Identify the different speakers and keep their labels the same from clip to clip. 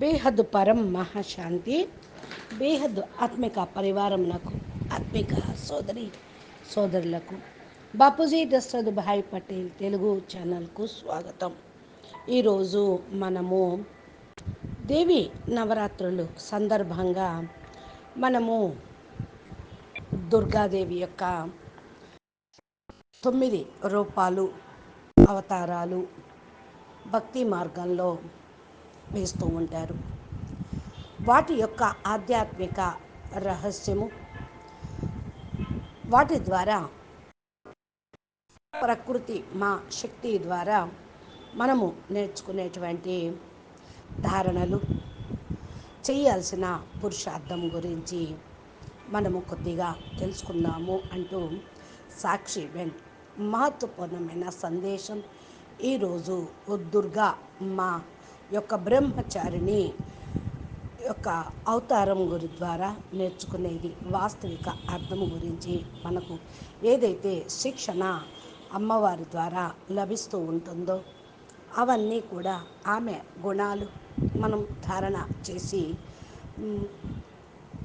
Speaker 1: బేహద్ పరం మహాశాంతి బేహద్ ఆత్మిక పరివారమునకు ఆత్మిక సోదరి సోదరులకు. బాపూజీ దశరథ్ భాయ్ పటేల్ తెలుగు ఛానల్కు స్వాగతం. ఈరోజు మనము దేవి నవరాత్రులు సందర్భంగా మనము దుర్గాదేవి యొక్క తొమ్మిది రూపాలు అవతారాలు భక్తి మార్గంలో వేస్తూ ఉంటారు. వాటి యొక్క ఆధ్యాత్మిక రహస్యము వాటి ద్వారా ప్రకృతి మా శక్తి ద్వారా మనము నేర్చుకునేటువంటి ధారణలు చేయాల్సిన పురుషార్థం గురించి మనము కొద్దిగా తెలుసుకుందాము అంటూ సాక్షి వెన్ మహత్వపూర్ణమైన సందేశం ఈరోజు దుర్గా మా యొక్క బ్రహ్మచారిని యొక్క అవతారం గురి ద్వారా నేర్చుకునేది వాస్తవిక అర్థం గురించి మనకు ఏదైతే శిక్షణ అమ్మవారి ద్వారా లభిస్తూ ఉంటుందో అవన్నీ కూడా ఆమె గుణాలు. మనం ధారణ చేసి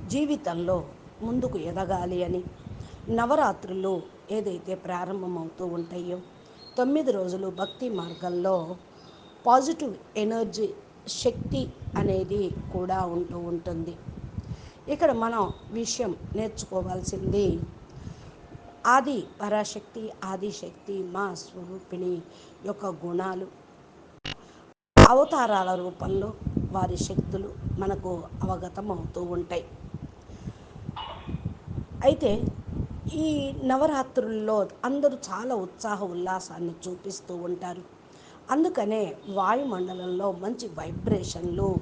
Speaker 1: జీవితంలో ముందుకు ఎదగాలి అని నవరాత్రులు ఏదైతే ప్రారంభమవుతూ ఉంటాయో తొమ్మిది రోజులు భక్తి మార్గంలో పాజిటివ్ ఎనర్జీ శక్తి అనేది కూడా ఉంటూ ఉంటుంది. ఇక్కడ మనం విషయం నేర్చుకోవాల్సింది ఆది పరాశక్తి ఆదిశక్తి మా స్వరూపిణి యొక్క గుణాలు. అవతారాల రూపంలో వారి శక్తులు మనకు అవగతం అవుతూ ఉంటాయి. అయితే ఈ నవరాత్రుల్లో అందరూ చాలా ఉత్సాహ ఉల్లాసాన్ని చూపిస్తూ ఉంటారు. అందుకనే వాయుమండలంలో మంచి వైబ్రేషన్లు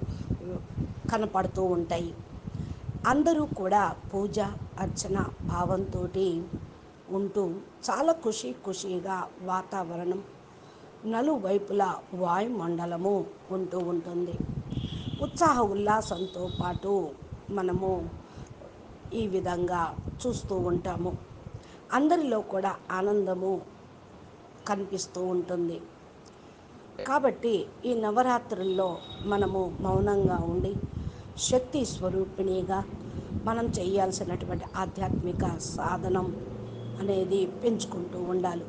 Speaker 1: కనపడుతూ ఉంటాయి. అందరూ కూడా పూజ అర్చన భావంతో ఉంటూ చాలా ఖుషి ఖుషిగా వాతావరణం నలువైపులా వాయుమండలము ఉంటూ ఉంటుంది. ఉత్సాహ ఉల్లాసంతో పాటు మనము ఈ విధంగా చూస్తూ ఉంటాము. అందరిలో కూడా ఆనందము కనిపిస్తూ ఉంటుంది. కాబట్టి ఈ నవరాత్రుల్లో మనము మౌనంగా ఉండి శక్తి స్వరూపిణిగా మనం చేయాల్సినటువంటి ఆధ్యాత్మిక సాధనం అనేది పెంచుకుంటూ ఉండాలి.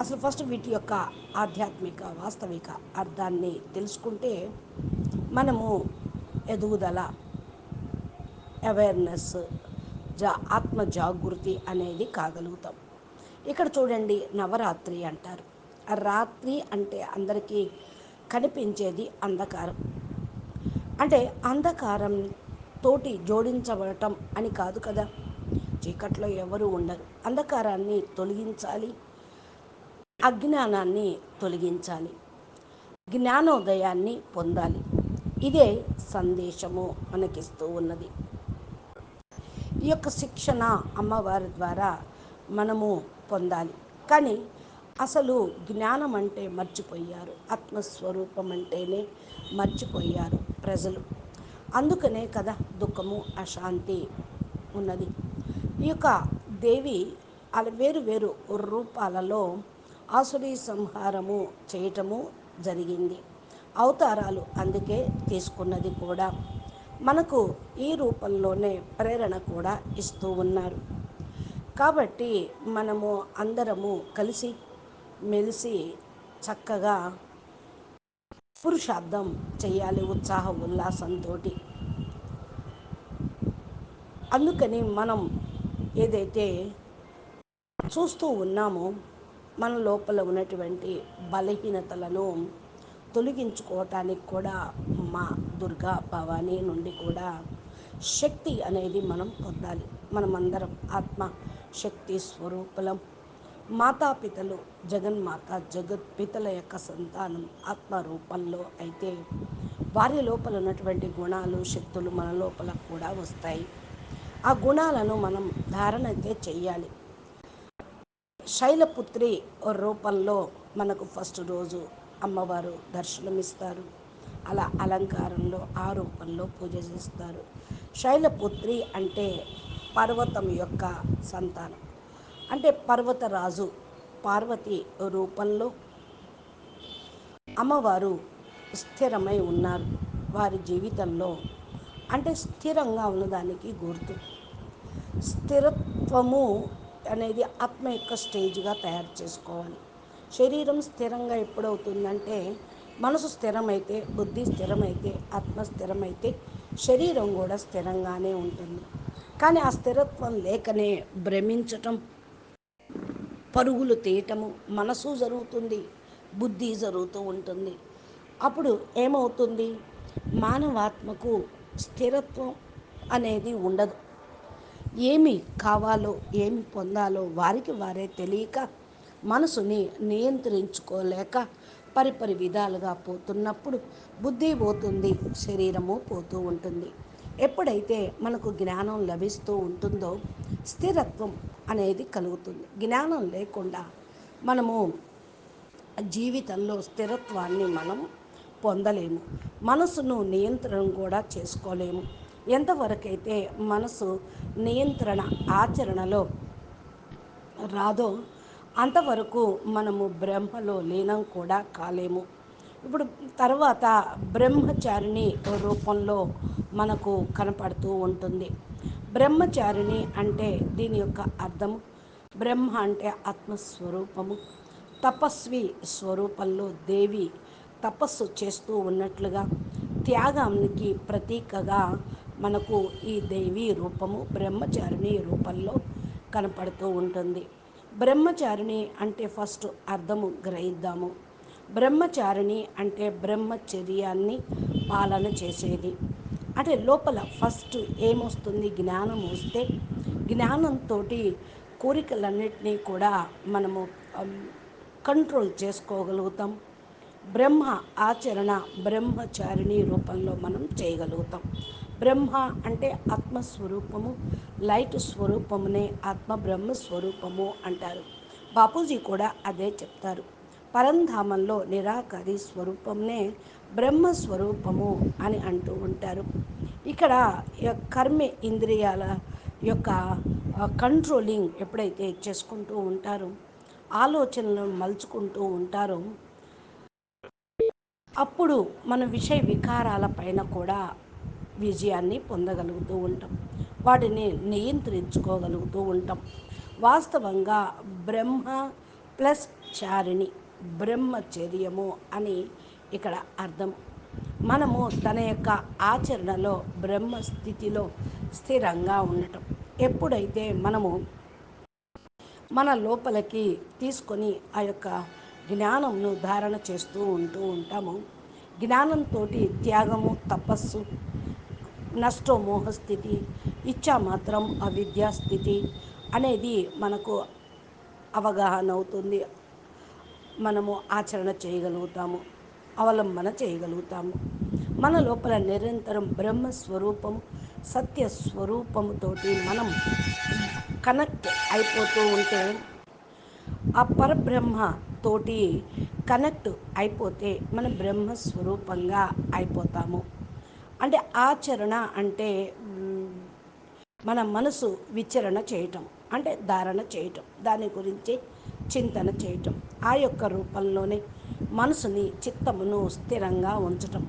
Speaker 1: అసలు ఫస్ట్ వీటి యొక్క ఆధ్యాత్మిక వాస్తవిక అర్థాన్ని తెలుసుకుంటే మనము ఎదుగుదల అవేర్నెస్ జా ఆత్మ జాగృతి అనేది కాగలుగుతాం. ఇక్కడ చూడండి నవరాత్రి అంటారు. రాత్రి అంటే అందరికీ కనిపించేది అంధకారం. అంటే అంధకారం తోటి జోడించబడటం అని కాదు కదా. చీకట్లో ఎవరు ఉండరు. అంధకారాన్ని తొలగించాలి. అజ్ఞానాన్ని తొలగించాలి. జ్ఞానోదయాన్ని పొందాలి. ఇదే సందేశము మనకిస్తూ ఉన్నది. ఈ యొక్క శిక్షణ అమ్మవారి ద్వారా మనము పొందాలి. కానీ అసలు జ్ఞానం అంటే మర్చిపోయారు. ఆత్మస్వరూపం అంటేనే మర్చిపోయారు ప్రజలు. అందుకనే కదా దుఃఖము అశాంతి ఉన్నది. ఈ యొక్క దేవి అలా వేరు వేరు రూపాలలో ఆసురీ సంహారము చేయటము జరిగింది. అవతారాలు అందుకే తీసుకున్నది కూడా. మనకు ఈ రూపంలోనే ప్రేరణ కూడా ఇస్తూ ఉన్నారు. కాబట్టి మనము అందరము కలిసి మెలిసి చక్కగా పురుషార్థం చేయాలి ఉత్సాహ ఉల్లాసంతో అందుకని మనం ఏదైతే చూస్తూ ఉన్నామో మన లోపల ఉన్నటువంటి బలహీనతలను తొలగించుకోవటానికి కూడా మా దుర్గా భవానీ నుండి కూడా శక్తి అనేది మనం పొందాలి. మనమందరం ఆత్మ శక్తి స్వరూపలం. మాతాపితలు జగన్మాత జగత్పితల యొక్క సంతానం ఆత్మ రూపంలో అయితే వారి లోపల ఉన్నటువంటి గుణాలు శక్తులు మన లోపల కూడా వస్తాయి. ఆ గుణాలను మనం ధారణ అయితే చెయ్యాలి. శైలపుత్రి రూపంలో మనకు ఫస్ట్ రోజు అమ్మవారు దర్శనమిస్తారు. అలా అలంకారంలో ఆ రూపంలో పూజ చేస్తారు. శైలపుత్రి అంటే పర్వతం యొక్క సంతానం. అంటే పర్వతరాజు పార్వతి రూపంలో అమ్మవారు స్థిరమై ఉన్నారు వారి జీవితంలో. అంటే స్థిరంగా ఉన్నదానికి గుర్తు. స్థిరత్వము అనేది ఆత్మ యొక్క స్టేజ్గా తయారు చేసుకోవాలి. శరీరం స్థిరంగా ఎప్పుడవుతుందంటే మనసు స్థిరమైతే బుద్ధి స్థిరమైతే ఆత్మ స్థిరమైతే శరీరం కూడా స్థిరంగానే ఉంటుంది. కానీ ఆ స్థిరత్వం లేకనే భ్రమించటం పరుగులు తీయటము మనసు జరుగుతుంది బుద్ధి జరుగుతూ ఉంటుంది. అప్పుడు ఏమవుతుంది? మానవాత్మకు స్థిరత్వం అనేది ఉండదు. ఏమి కావాలో ఏమి పొందాలో వారికి వారే తెలియక మనసుని నియంత్రించుకోలేక పరిపరి విధాలుగా పోతున్నప్పుడు బుద్ధి పోతుంది శరీరము పోతూ ఉంటుంది. ఎప్పుడైతే మనకు జ్ఞానం లభిస్తూ ఉంటుందో స్థిరత్వం అనేది కలుగుతుంది. జ్ఞానం లేకుండా మనము జీవితంలో స్థిరత్వాన్ని మనం పొందలేము. మనసును నియంత్రణ కూడా చేసుకోలేము. ఎంతవరకైతే మనసు నియంత్రణ ఆచరణలో రాదో అంతవరకు మనము బ్రహ్మలో లీనం కూడా కాలేము. ఇప్పుడు తర్వాత బ్రహ్మచారిణి రూపంలో మనకు కనపడుతూ ఉంటుంది. బ్రహ్మచారిణి అంటే దీని యొక్క అర్థం బ్రహ్మ అంటే ఆత్మస్వరూపము. తపస్వి స్వరూపంలో దేవి తపస్సు చేస్తూ ఉన్నట్లుగా త్యాగానికి ప్రతీకగా మనకు ఈ దేవి రూపము బ్రహ్మచారిణి రూపంలో కనపడుతూ ఉంటుంది. బ్రహ్మచారిణి అంటే ఫస్ట్ అర్థము గ్రహిద్దాము. బ్రహ్మచారిణి అంటే బ్రహ్మచర్యాన్ని పాలన చేసేది. అంటే లోపల ఫస్ట్ ఏమొస్తుంది? జ్ఞానం వస్తే జ్ఞానంతో కోరికలన్నింటినీ కూడా మనము కంట్రోల్ చేసుకోగలుగుతాం. బ్రహ్మ ఆచరణ బ్రహ్మచారిణి రూపంలో మనం చేయగలుగుతాం. బ్రహ్మ అంటే ఆత్మస్వరూపము లైట్ స్వరూపమునే ఆత్మ బ్రహ్మ స్వరూపము అంటారు. బాపూజీ కూడా అదే చెప్తారు. పరంధామంలో నిరాకారి స్వరూపంనే బ్రహ్మస్వరూపము అని అంటూ ఉంటారు. ఇక్కడ కర్మ ఇంద్రియాల యొక్క కంట్రోలింగ్ ఎప్పుడైతే చేసుకుంటూ ఉంటారో ఆలోచనలను మలుచుకుంటూ ఉంటారో అప్పుడు మన విషయ వికారాల పైన కూడా విజయాన్ని పొందగలుగుతూ ఉంటాం. వాటిని నియంత్రించుకోగలుగుతూ ఉంటాం. వాస్తవంగా బ్రహ్మ ప్లస్ చారిణి బ్రహ్మచర్యము అని ఇక్కడ అర్థం. మనము తన యొక్క ఆచరణలో బ్రహ్మ స్థితిలో స్థిరంగా ఉండటం. ఎప్పుడైతే మనము మన లోపలికి తీసుకొని ఆ యొక్క జ్ఞానంను ధారణ చేస్తూ ఉంటూ ఉంటాము జ్ఞానంతో త్యాగము తపస్సు నష్టమోహ స్థితి ఇచ్చా మాత్రం అవిద్యా స్థితి అనేది మనకు అవగాహన అవుతుంది. మనము ఆచరణ చేయగలుగుతాము. అవలంబన చేయగలుగుతాము. మన లోపల నిరంతరం బ్రహ్మస్వరూపం సత్య స్వరూపముతోటి మనం కనెక్ట్ అయిపోతూ ఉంటే ఆ పరబ్రహ్మ తోటి కనెక్ట్ అయిపోతే మన బ్రహ్మస్వరూపంగా అయిపోతాము. అంటే ఆచరణ అంటే మన మనసు విచరణ చేయటం అంటే ధారణ చేయటం. దాని గురించి చింతన చేయటం. ఆ యొక్క రూపంలోనే మనసుని చిత్తమును స్థిరంగా ఉంచటం.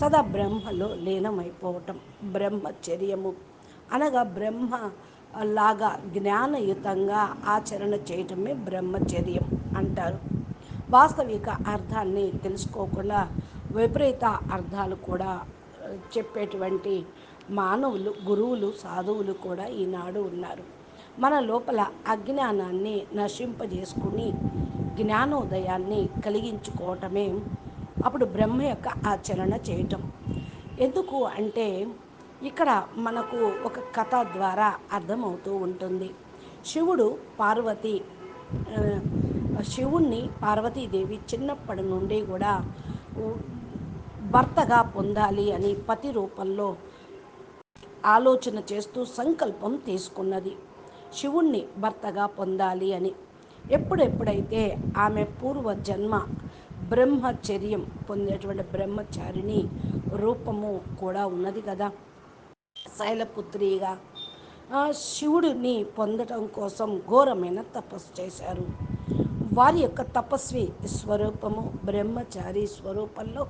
Speaker 1: సదా బ్రహ్మలో లీనమైపోవటం. బ్రహ్మచర్యము. అనగా బ్రహ్మ లాగా జ్ఞానయుతంగా ఆచరణ చేయటమే బ్రహ్మచర్యం అంటారు. వాస్తవిక అర్థాన్ని తెలుసుకోకుండా విపరీత అర్థాలు కూడా చెప్పేటువంటి మానవులు గురువులు సాధువులు కూడా ఈనాడు ఉన్నారు. మన లోపల అజ్ఞానాన్ని నశింపజేసుకుని జ్ఞానోదయాన్ని కలిగించుకోవటమే అప్పుడు బ్రహ్మ యొక్క ఆచరణ చేయటం. ఎందుకు అంటే ఇక్కడ మనకు ఒక కథ ద్వారా అర్థమవుతూ ఉంటుంది. శివుడు పార్వతి శివుణ్ణి పార్వతీదేవి చిన్నప్పటి నుండి కూడా భర్తగా పొందాలి అని పతి రూపంలో ఆలోచన చేస్తూ సంకల్పం తీసుకున్నది. శివుణ్ణి భర్తగా పొందాలి అని. ఎప్పుడెప్పుడైతే ఆమె పూర్వ జన్మ బ్రహ్మచర్యం పొందేటువంటి బ్రహ్మచారిణి రూపము కూడా ఉన్నది కదా. శైలపుత్రిగా శివుడిని పొందటం కోసం ఘోరమైన తపస్సు చేశారు. వారి యొక్క తపస్వి స్వరూపము బ్రహ్మచారి స్వరూపంలో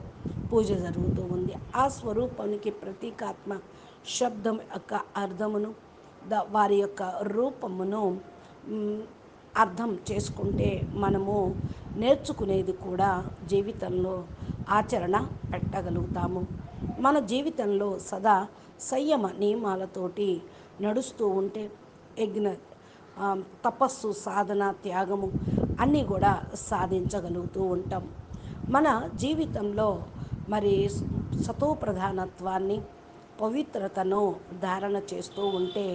Speaker 1: పూజ జరుగుతూ ఉంది. ఆ స్వరూపానికి ప్రతీకాత్మ శబ్దం యొక్క అర్థమును వారి యొక్క రూపమును అర్థం చేసుకుంటే మనము నేర్చుకునేది కూడా జీవితంలో ఆచరణ పెట్టగలుగుతాము. మన జీవితంలో సదా సంయమ నియమాలతోటి నడుస్తూ ఉంటే యజ్ఞ తపస్సు సాధన త్యాగము అన్నీ కూడా సాధించగలుగుతూ ఉంటాం. మన జీవితంలో మరి సతో ప్రధానత్వాన్ని పవిత్రతను ధారణ చేస్తూ ఉంటే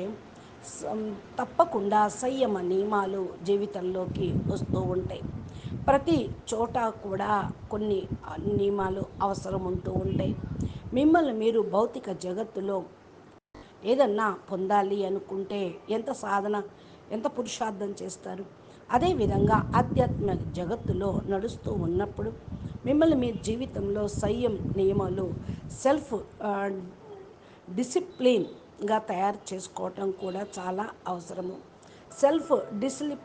Speaker 1: తప్పకుండా సంయమ నియమాలు జీవితంలోకి వస్తూ ఉంటాయి. ప్రతి చోట కూడా కొన్ని నియమాలు అవసరం ఉంటూ ఉంటాయి. మిమ్మల్ని మీరు భౌతిక జగత్తులో ఏదన్నా పొందాలి అనుకుంటే ఎంత సాధన ఎంత పురుషార్థం చేస్తారు? అదేవిధంగా ఆధ్యాత్మిక జగత్తులో నడుస్తూ ఉన్నప్పుడు మిమ్మల్ని మీ జీవితంలో సంయం నియమాలు సెల్ఫ్ డిసిప్లిన్గా తయారు చేసుకోవటం కూడా చాలా అవసరము. సెల్ఫ్ డిసిలి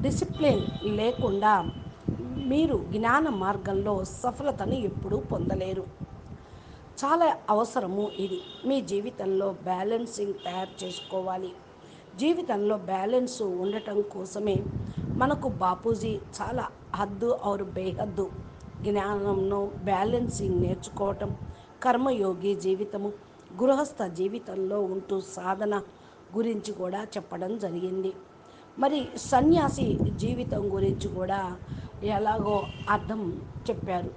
Speaker 1: డిసిప్లిన్ లేకుండా మీరు జ్ఞాన మార్గంలో సఫలతను ఎప్పుడూ పొందలేరు. చాలా అవసరము ఇది. మీ జీవితంలో బ్యాలెన్సింగ్ తయారు చేసుకోవాలి. జీవితంలో బ్యాలెన్స్ ఉండటం కోసమే మనకు బాపూజీ చాలా హద్దు ఆరు బేహద్దు. జ్ఞానంను బ్యాలెన్సింగ్ నేర్చుకోవటం కర్మయోగి జీవితము గృహస్థ జీవితంలో ఉంటూ సాధన గురించి కూడా చెప్పడం జరిగింది. మరి సన్యాసి జీవితం గురించి కూడా ఎలాగో అర్థం చెప్పారు.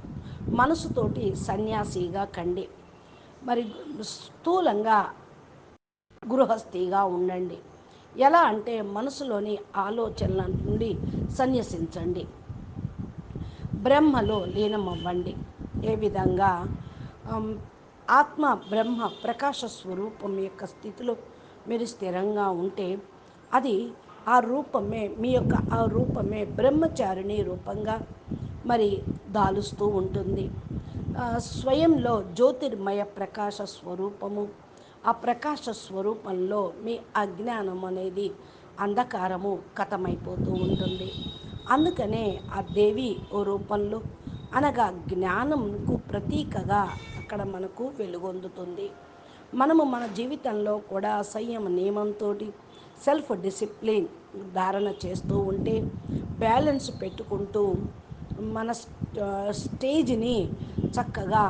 Speaker 1: మనసుతోటి సన్యాసిగా కండి. మరి స్థూలంగా గృహస్థిగా ఉండండి. ఎలా అంటే మనసులోని ఆలోచనల నుండి సన్యసించండి. బ్రహ్మలో లీనమవ్వండి. ఏ విధంగా? ఆత్మ బ్రహ్మ ప్రకాశ స్వరూపం యొక్క స్థితిలో మీరు స్థిరంగా ఉంటే అది ఆ రూపమే మీ యొక్క ఆ రూపమే బ్రహ్మచారిణి రూపంగా మరి దాలుస్తూ ఉంటుంది. స్వయంలో జ్యోతిర్మయ ప్రకాశ స్వరూపము ఆ ప్రకాశ స్వరూపంలో మీ అజ్ఞానం అనేది అంధకారము కథమైపోతూ ఉంటుంది. అందుకనే ఆ దేవి ఓ రూపంలో అనగా జ్ఞానంకు ప్రతీకగా అక్కడ మనకు వెలుగొందుతుంది. మనము మన జీవితంలో కూడా సంయమ నియమంతో సెల్ఫ్ డిసిప్లిన్ ధారణ చేస్తూ ఉంటే బ్యాలెన్స్ పెట్టుకుంటూ మన స్టేజ్ని చక్కగా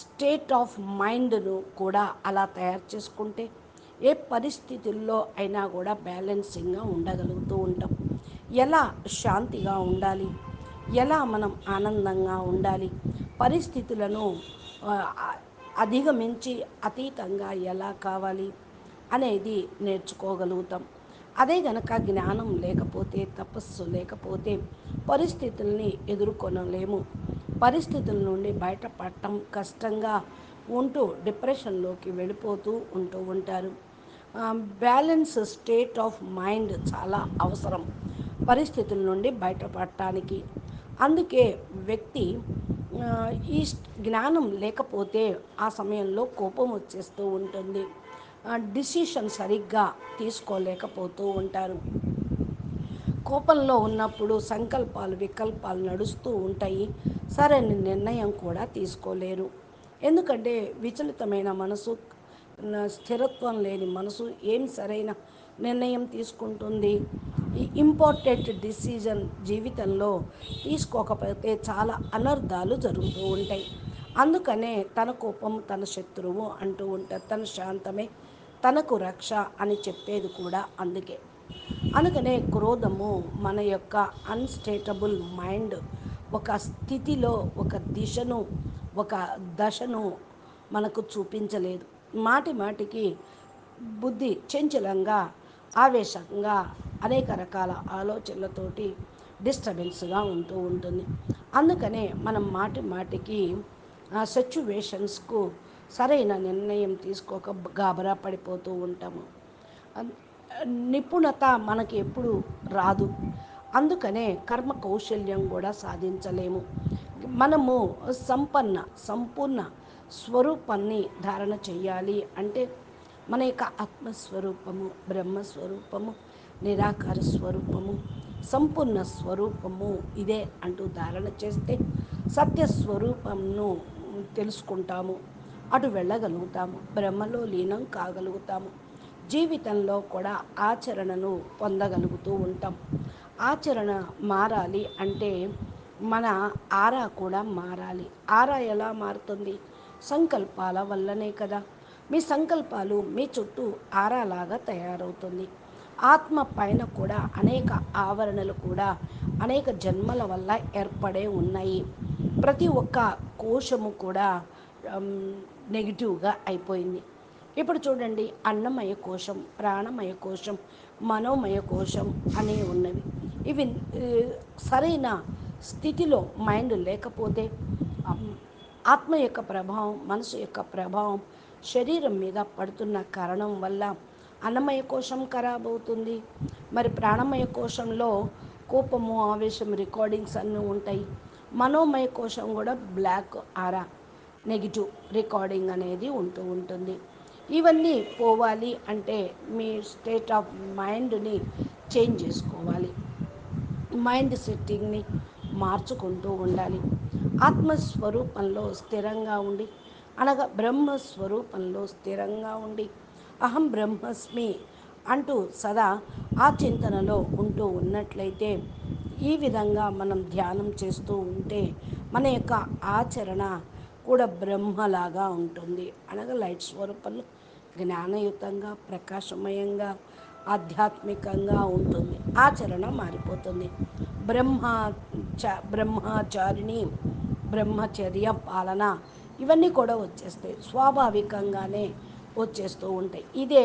Speaker 1: స్టేట్ ఆఫ్ మైండ్ను కూడా అలా తయారు చేసుకుంటే ఏ పరిస్థితుల్లో అయినా కూడా బ్యాలెన్సింగ్గా ఉండగలుగుతూ ఉంటాం. ఎలా శాంతిగా ఉండాలి? ఎలా మనం ఆనందంగా ఉండాలి? పరిస్థితులను అధిగమించి అతీతంగా ఎలా కావాలి అనేది నేర్చుకోగలుగుతాం. అదే గనక జ్ఞానం లేకపోతే తపస్సు లేకపోతే పరిస్థితుల్ని ఎదుర్కొనలేము. పరిస్థితుల నుండి బయటపడటం కష్టంగా ఉంటూ డిప్రెషన్లోకి వెళ్ళిపోతూ ఉంటూ ఉంటారు. బ్యాలెన్స్ స్టేట్ ఆఫ్ మైండ్ చాలా అవసరం పరిస్థితుల నుండి బయటపడటానికి. అందుకే వ్యక్తి ఈ జ్ఞానం లేకపోతే ఆ సమయంలో కోపం వచ్చేస్తూ ఉంటుంది. డిసిషన్ సరిగ్గా తీసుకోలేకపోతూ ఉంటారు. కోపంలో ఉన్నప్పుడు సంకల్పాలు వికల్పాలు నడుస్తూ ఉంటాయి. సరైన నిర్ణయం కూడా తీసుకోలేరు. ఎందుకంటే విచలితమైన మనసు స్థిరత్వం లేని మనసు ఏం సరైన నిర్ణయం తీసుకుంటుంది. ఈ ఇంపార్టెంట్ డిసిజన్ జీవితంలో తీసుకోకపోతే చాలా అనర్థాలు జరుగుతూ ఉంటాయి. అందుకనే తన కోపం తన శత్రువు అంటూ ఉంటారు తన శాంతమే తనకు రక్ష అని చెప్పేది కూడా అందుకే. అందుకనే క్రోధము మన యొక్క అన్స్టేటబుల్ మైండ్ ఒక స్థితిలో ఒక దిశను ఒక దశను మనకు చూపించలేదు. మాటి మాటికి బుద్ధి చంచలంగా ఆవేశంగా అనేక రకాల ఆలోచనలతోటి డిస్టర్బెన్స్గా ఉంటూ ఉంటుంది. అందుకనే మనం మాటి మాటికి ఆ సిచ్యువేషన్స్కు సరైన నిర్ణయం తీసుకోక గాబరా పడిపోతూ ఉంటాము. నిపుణత మనకి ఎప్పుడు రాదు. అందుకనే కర్మ కౌశల్యం కూడా సాధించలేము. మనము సంపన్న సంపూర్ణ స్వరూపాన్ని ధారణ చేయాలి అంటే మన యొక్క ఆత్మస్వరూపము బ్రహ్మస్వరూపము నిరాకార స్వరూపము సంపూర్ణ స్వరూపము ఇదే అంటూ ధారణ చేస్తే సత్యస్వరూపంను తెలుసుకుంటాము. అటు వెళ్ళగలుగుతాము బ్రహ్మలో లీనం కాగలుగుతాము. జీవితంలో కూడా ఆచరణను పొందగలుగుతూ ఉంటాం. ఆచరణ మారాలి అంటే మన ఆరా కూడా మారాలి. ఆరా ఎలా మారుతుంది? సంకల్పాల వల్లనే కదా. మీ సంకల్పాలు మీ చుట్టూ ఆరాలాగా తయారవుతుంది. ఆత్మ పైన కూడా అనేక ఆవరణలు కూడా అనేక జన్మల వల్ల ఏర్పడే ఉన్నాయి. ప్రతి ఒక్క కోశము కూడా నెగిటివ్గా అయిపోయింది. ఇప్పుడు చూడండి అన్నమయ కోశం ప్రాణమయ కోశం మనోమయ కోశం అనే ఉన్నవి. ఇవి సరైన స్థితిలో మైండ్ లేకపోతే ఆత్మ యొక్క ప్రభావం మనసు యొక్క ప్రభావం శరీరం మీద పడుతున్న కారణం వల్ల అన్నమయ కోశం ఖరాబ్ అవుతుంది. మరి ప్రాణమయ కోశంలో కోపము ఆవేశం రికార్డింగ్స్ అన్నీ ఉంటాయి. మనోమయ కోశం కూడా బ్లాక్ ఆరా నెగిటివ్ రికార్డింగ్ అనేది ఉంటూ ఉంటుంది. ఇవన్నీ పోవాలి అంటే మీ స్టేట్ ఆఫ్ మైండ్ని చేంజ్ చేసుకోవాలి. మైండ్ సెట్టింగ్ని మార్చుకుంటూ ఉండాలి. ఆత్మస్వరూపంలో స్థిరంగా ఉండి అనగా బ్రహ్మస్వరూపంలో స్థిరంగా ఉండి అహం బ్రహ్మస్మి అంటూ సదా ఆ చింతనలో ఉంటూ ఉన్నట్లయితే ఈ విధంగా మనం ధ్యానం చేస్తూ ఉంటే మన యొక్క ఆచరణ కూడా బ్రహ్మలాగా ఉంటుంది. అనగా లైట్ స్వరూపంలో జ్ఞానయుతంగా ప్రకాశమయంగా ఆధ్యాత్మికంగా ఉంటుంది. ఆచరణ మారిపోతుంది. బ్రహ్మ చ బ్రహ్మచారిణి బ్రహ్మచర్య పాలన ఇవన్నీ కూడా వచ్చేస్తాయి. స్వాభావికంగానే వచ్చేస్తూ ఉంటాయి. ఇదే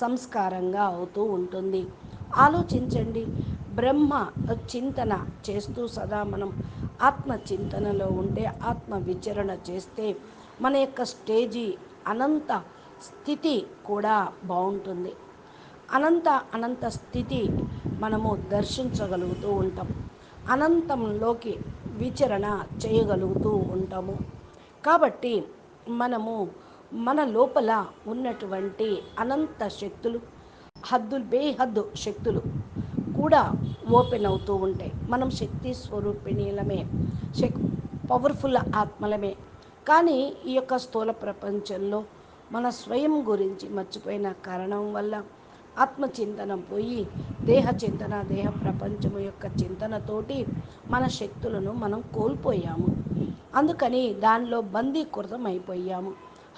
Speaker 1: సంస్కారంగా అవుతూ ఉంటుంది. ఆలోచించండి. బ్రహ్మ చింతన చేస్తూ సదా మనం ఆత్మ చింతనలో ఉంటే ఆత్మ విచరణ చేస్తే మన యొక్క స్టేజీ అనంత స్థితి కూడా బాగుంటుంది. అనంత అనంత స్థితి మనము దర్శించగలుగుతూ ఉంటాం అనంతంలోకి విచరణ చేయగలుగుతూ ఉంటాము. కాబట్టి మనము మన లోపల ఉన్నటువంటి అనంత శక్తులు హద్దులు బేహద్దు శక్తులు కూడా ఓపెన్ అవుతూ ఉంటాయి. మనం శక్తి స్వరూపిణీలమే శక్ పవర్ఫుల్ ఆత్మలమే. కానీ ఈ యొక్క స్థూల ప్రపంచంలో మన స్వయం గురించి మర్చిపోయిన కారణం వల్ల ఆత్మచింతనం పోయి దేహ చింతన దేహ ప్రపంచము యొక్క చింతనతోటి మన శక్తులను మనం కోల్పోయాము. అందుకని దానిలో బందీకృతం అయిపోయాము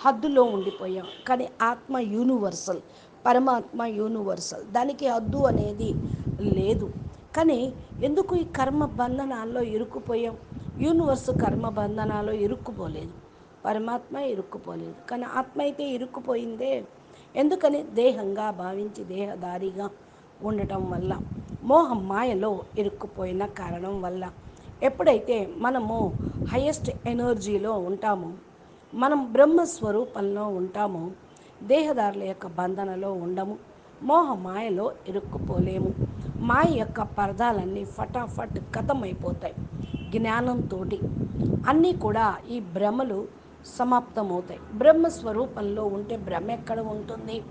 Speaker 1: హద్దులో ఉండిపోయాం. కానీ ఆత్మ యూనివర్సల్ పరమాత్మ యూనివర్సల్. దానికి హద్దు అనేది లేదు. కానీ ఎందుకు ఈ కర్మ బంధనాల్లో ఇరుక్కుపోయాం? యూనివర్స్ కర్మ బంధనాల్లో ఇరుక్కుపోలేదు. పరమాత్మ ఇరుక్కుపోలేదు. కానీ ఆత్మ అయితే ఇరుక్కుపోయిందే. ఎందుకని? దేహంగా భావించి దేహదారిగా ఉండటం వల్ల మోహం మాయలో ఇరుక్కుపోయిన కారణం వల్ల. ఎప్పుడైతే మనము హయ్యెస్ట్ ఎనర్జీలో ఉంటామో మనం బ్రహ్మస్వరూపంలో ఉంటామో దేహదారుల యొక్క బంధనలో ఉండము మోహ మాయలో ఇరుక్కుపోలేము. మాయ యొక్క పరదాలన్నీ ఫటాఫట్ కథమైపోతాయి. జ్ఞానంతో అన్నీ కూడా ఈ భ్రమలు సమాప్తమవుతాయి. బ్రహ్మస్వరూపంలో ఉంటే భ్రమ ఎక్కడ ఉంటుంది?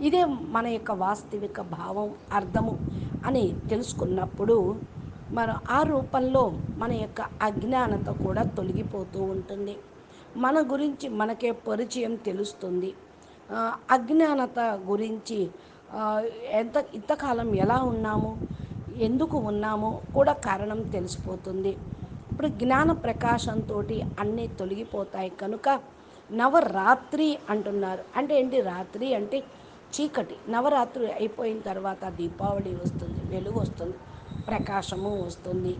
Speaker 1: ఇదే మన యొక్క వాస్తవిక భావం అర్థము అని తెలుసుకున్నప్పుడు మన ఆ రూపంలో మన యొక్క అజ్ఞానత కూడా తొలగిపోతూ ఉంటుంది. మన గురించి మనకే పరిచయం తెలుస్తుంది. అజ్ఞానత గురించి ఎంత ఇంతకాలం ఎలా ఉన్నాము ఎందుకు ఉన్నామో కూడా కారణం తెలిసిపోతుంది. ఇప్పుడు జ్ఞాన ప్రకాశంతో అన్నీ తొలగిపోతాయి. కనుక నవరాత్రి అంటున్నారు. అంటే ఏంటి రాత్రి? అంటే చీకటి. నవరాత్రి అయిపోయిన తర్వాత దీపావళి వస్తుంది వెలుగు వస్తుంది. ప్రకాశము వస్తుంది.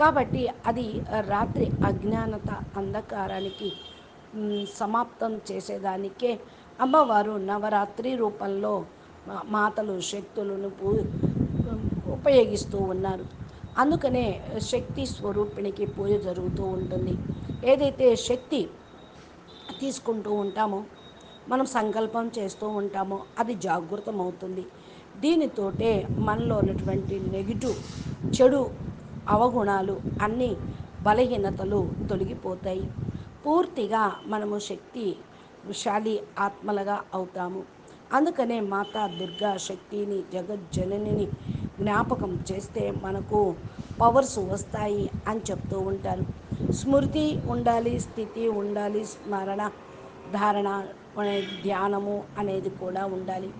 Speaker 1: కాబట్టి అది రాత్రి అజ్ఞానత అంధకారానికి సమాప్తం చేసేదానికే అమ్మవారు నవరాత్రి రూపంలో మాతలు శక్తులను పూ ఉపయోగిస్తూ ఉన్నారు. అందుకనే శక్తి స్వరూపిణికి పూజ జరుగుతూ ఉంటుంది. ఏదైతే శక్తి తీసుకుంటూ ఉంటామో మనం సంకల్పం చేస్తూ ఉంటామో అది జాగృతం అవుతుంది దీనితోటే మనలో ఉన్నటువంటి నెగిటివ్ చెడు అవగుణాలు అన్నీ బలహీనతలు తొలగిపోతాయి. పూర్తిగా మనము శక్తి విశాలి ఆత్మలుగా అవుతాము. అందుకనే మాతా దుర్గా శక్తిని జగజ్జననిని జ్ఞాపకం చేస్తే మనకు పవర్స్ వస్తాయి అని చెప్తూ ఉంటారు. స్మృతి ఉండాలి స్థితి ఉండాలి స్మరణ ధారణ ధ్యానము అనేది కూడా ఉండాలి.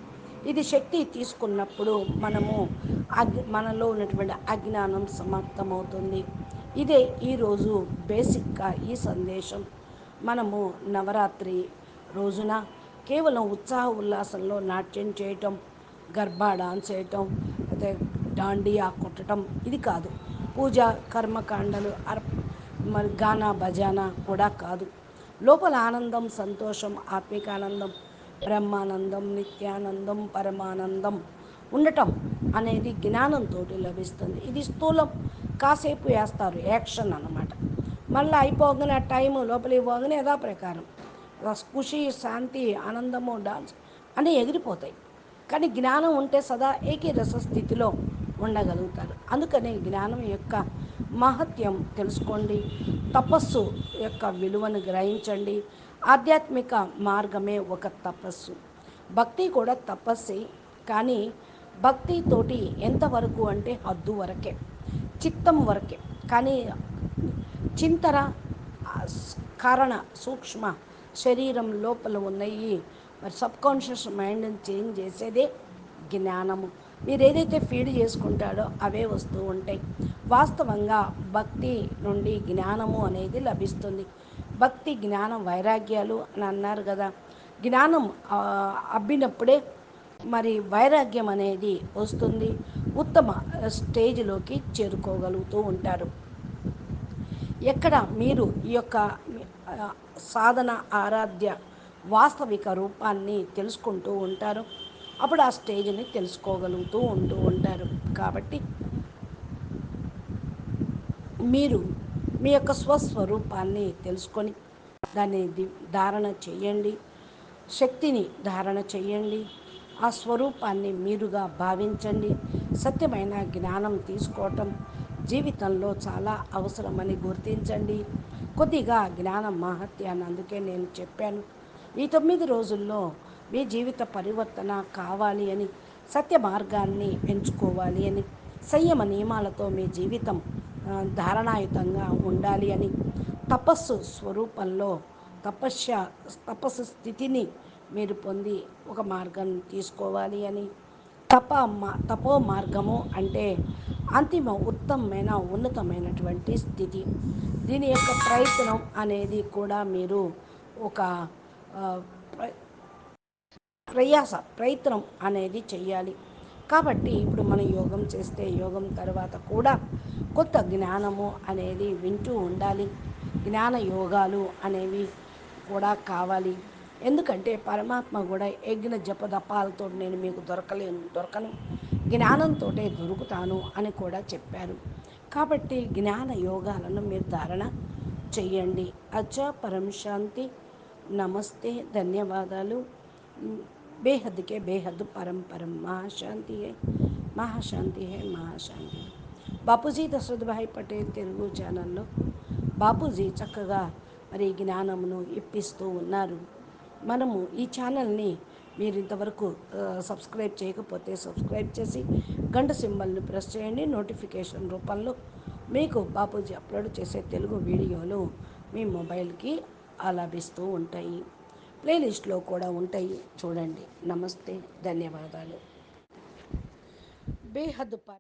Speaker 1: ఇది శక్తి తీసుకున్నప్పుడు మనము అగ్ మనలో ఉన్నటువంటి అజ్ఞానం సమాప్తమవుతుంది. ఇదే ఈరోజు బేసిక్గా ఈ సందేశం. మనము నవరాత్రి రోజున కేవలం ఉత్సాహ ఉల్లాసంలో నాట్యం చేయటం గర్భా డాన్స్ చేయటం అయితే డాండియా కొట్టడం ఇది కాదు. పూజ కర్మకాండలు అర్ మరి గానా బజానా కూడా కాదు. లోపల ఆనందం సంతోషం ఆత్మిక ఆనందం బ్రహ్మానందం నిత్యానందం పరమానందం ఉండటం అనేది జ్ఞానంతో లభిస్తుంది. ఇది స్థూలం కాసేపు వేస్తారు యాక్షన్ అన్నమాట. మళ్ళీ అయిపోగానే ఆ టైం లోపలికి పోగానే యథా ప్రకారం ఖుషి శాంతి ఆనందము డాన్స్ అని ఎగిరిపోతాయి. కానీ జ్ఞానం ఉంటే సదా ఏకీరస స్థితిలో ఉండగలుగుతారు. అందుకని జ్ఞానం యొక్క మహత్యం తెలుసుకోండి. తపస్సు యొక్క విలువను గ్రహించండి. ఆధ్యాత్మిక మార్గమే ఒక తపస్సు. భక్తి కూడా తపస్సే కానీ భక్తితోటి ఎంతవరకు అంటే హద్దు వరకే చిత్తం వరకే. కానీ చింతన కారణ సూక్ష్మ శరీరం లోపల ఉన్నాయి మరి సబ్ కాన్షియస్ మైండ్ని చేంజ్ చేసేదే జ్ఞానము. మీరు ఏదైతే ఫీడ్ చేసుకుంటాడో అవే వస్తూ ఉంటాయి. వాస్తవంగా భక్తి నుండి జ్ఞానము అనేది లభిస్తుంది. భక్తి జ్ఞానం వైరాగ్యాలు అని అన్నారు కదా. జ్ఞానం అబ్బినప్పుడే మరి వైరాగ్యం అనేది వస్తుంది. ఉత్తమ స్టేజ్లోకి చేరుకోగలుగుతూ ఉంటారు. ఎక్కడ మీరు ఈ యొక్క సాధన ఆరాధ్య వాస్తవిక రూపాన్ని తెలుసుకుంటూ ఉంటారు. అప్పుడు ఆ స్టేజ్ని తెలుసుకోగలుగుతూ ఉంటూ ఉంటారు. కాబట్టి మీరు మీ యొక్క స్వస్వరూపాన్ని తెలుసుకొని దాన్ని ధారణ చేయండి. శక్తిని ధారణ చేయండి. ఆ స్వరూపాన్ని మీరుగా భావించండి. సత్యమైన జ్ఞానం తీసుకోవటం జీవితంలో చాలా అవసరమని గుర్తించండి. కొద్దిగా జ్ఞాన మహత్యాన్ని అందుకే నేను చెప్పాను. ఈ తొమ్మిది రోజుల్లో మీ జీవిత పరివర్తన కావాలి అని సత్య మార్గాన్ని ఎంచుకోవాలి అని సంయమ నియమాలతో మీ జీవితం ధారణాయుతంగా ఉండాలి అని తపస్సు స్వరూపంలో తపస్య తపస్సు స్థితిని మీరు పొంది ఒక మార్గం తీసుకోవాలి అని తప మా తపో మార్గము అంటే అంతిమ ఉత్తమమైన ఉన్నతమైనటువంటి స్థితి. దీని యొక్క ప్రయత్నం అనేది కూడా మీరు ఒక ప్రయాస ప్రయత్నం అనేది చెయ్యాలి. కాబట్టి ఇప్పుడు మనం యోగం చేస్తే యోగం తర్వాత కూడా కొత్త జ్ఞానము అనేది వింటూ ఉండాలి. జ్ఞాన యోగాలు అనేవి కూడా కావాలి. ఎందుకంటే పరమాత్మ కూడా యజ్ఞ జపదపాలతో నేను మీకు దొరకలేను దొరకను. జ్ఞానంతో దొరుకుతాను అని కూడా చెప్పారు. కాబట్టి జ్ఞాన యోగాలను మీరు ధారణ చెయ్యండి. అచ్చ పరం శాంతి నమస్తే. ధన్యవాదాలు. बेहद के बेहद परम परम महाशांति है మహాశాంతి హే మహాశాంతి బాపూజీ దశరథ్ భాయ్ పటేల్ తెలుగు ఛానల్లో బాపూజీ చక్కగా మరి జ్ఞానమును ఇప్పిస్తూ ఉన్నారు మనము ఈ ఛానల్ని మీరు ఇంతవరకు ఆ, సబ్స్క్రైబ్ చేయకపోతే సబ్స్క్రైబ్ చేసి గంట సింబల్ని ప్రెస్ చేయండి నోటిఫికేషన్ రూపంలో మీకు బాపూజీ అప్లోడ్ చేసే తెలుగు వీడియోలు మీ మొబైల్కి లభిస్తూ ఉంటాయి ప్లేలిస్ట్లో కూడా ఉంటాయి. చూడండి. నమస్తే. ధన్యవాదాలు. బేహద్ పర్